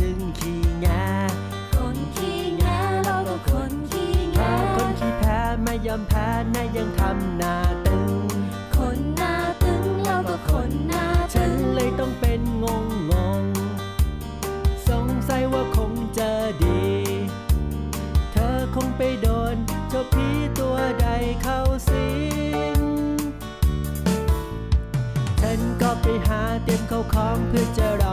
ถึงขี้งาคนขี้งาเราก็คนขี้งาคนขี้แพ้ไม่ยอมแพ้นะยังทำหน้าตึง คนหน้าตึงเราก็คนหน้าฉันเลยต้องเป็นงงงงสงสัยว่าคงจะดี เธอคงไปโดนเจ้าผีตัวใดเข้าสิงฉันก็ไปหาเตรียมเข้าของเพื่อจะ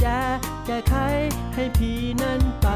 แจแก้ไขให้พี่นั้นไป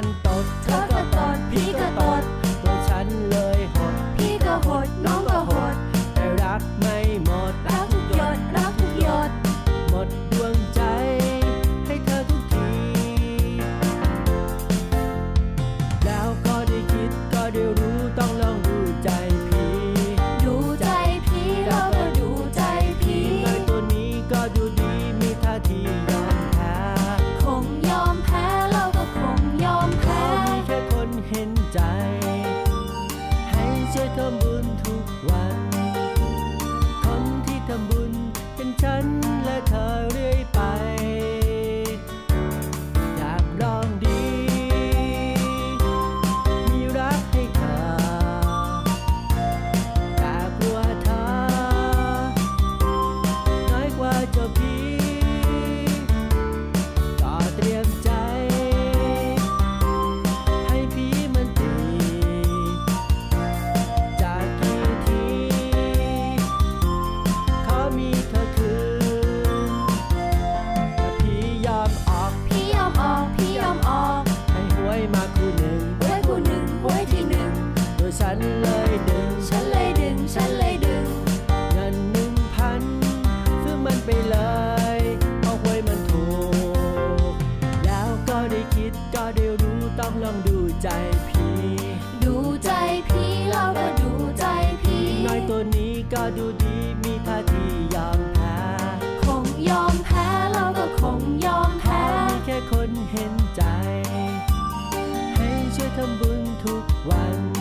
dann dort. Tra tambor. ใจผีดูใจผีเราก็ดูใจผีน้อยตัวนี้ก็ดูดีมีท่าทียอมแพ้คงยอมแพ้เราก็คงยอมแพ้แค่คนเห็นใจ ให้ช่วยทำบุญทุกวัน